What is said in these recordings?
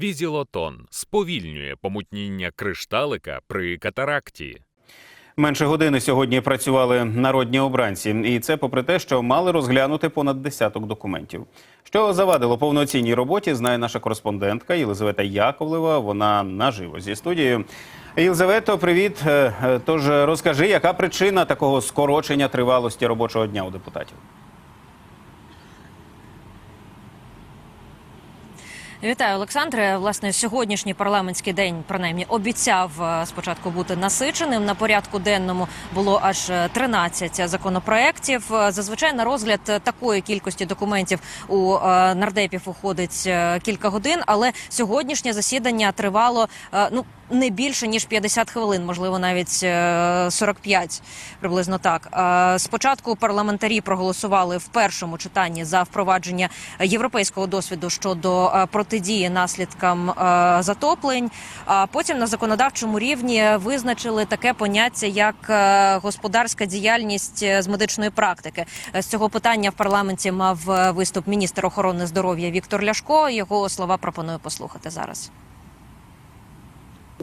Візілотон сповільнює помутніння кришталика при катаракті. Менше години сьогодні працювали народні обранці, і це попри те, що мали розглянути понад десяток документів. Що завадило повноцінній роботі, знає наша кореспондентка Єлизавета Яковлева. Вона наживо зі студією. Єлизавето, привіт. Е, е, Тож розкажи, яка причина такого скорочення тривалості робочого дня у депутатів? Вітаю, Олександре. Власне, сьогоднішній парламентський день принаймні обіцяв е, спочатку бути насиченим. На порядку денному було аж е, 13 законопроєктів. Е, Зазвичай на розгляд е, такої кількості документів у е, нардепів уходить е, кілька годин, але сьогоднішнє засідання тривало е, ну. Не більше ніж 50 хвилин, можливо, навіть е, 45, приблизно так. Е, Спочатку парламентарі проголосували в першому читанні за впровадження європейського досвіду щодо е, протидії наслідкам е, затоплень. А потім на законодавчому рівні визначили таке поняття як е, господарська діяльність е, з медичної практики. Е, З цього питання в парламенті мав е, виступ міністр охорони здоров'я Віктор Ляшко. Його слова пропоную послухати зараз.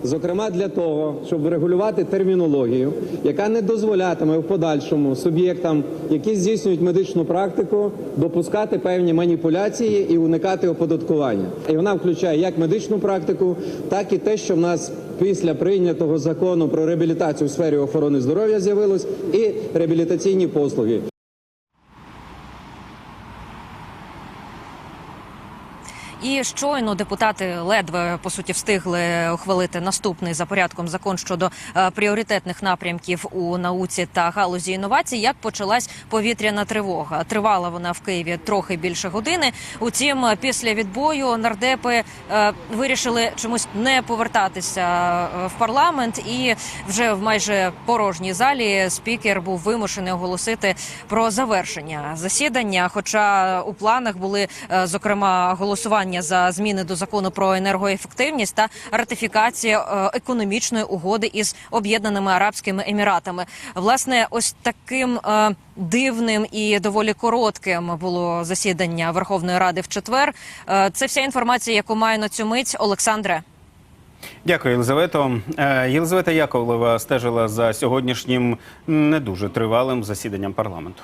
Зокрема, для того, щоб врегулювати термінологію, яка не дозволятиме в подальшому суб'єктам, які здійснюють медичну практику, допускати певні маніпуляції і уникати оподаткування. І вона включає як медичну практику, так і те, що в нас після прийнятого закону про реабілітацію в сфері охорони здоров'я з'явилось, і реабілітаційні послуги. І щойно депутати ледве по суті встигли ухвалити наступний за порядком закон щодо е, пріоритетних напрямків у науці та галузі інновацій. Як почалась повітряна тривога? Тривала вона в Києві трохи більше години. Утім, після відбою нардепи е, вирішили чомусь не повертатися е, в парламент, і вже в майже порожній залі спікер був вимушений оголосити про завершення засідання. Хоча у планах були зокрема голосування за зміни до закону про енергоефективність та ратифікація е, економічної угоди із об'єднаними арабськими еміратами. Власне, ось таким е, дивним і доволі коротким було засідання Верховної Ради в четвер. Е, Це вся інформація, яку маю на цю мить, Олександре. Дякую, Єлизавето. Єлизавета Яковлева стежила за сьогоднішнім не дуже тривалим засіданням парламенту.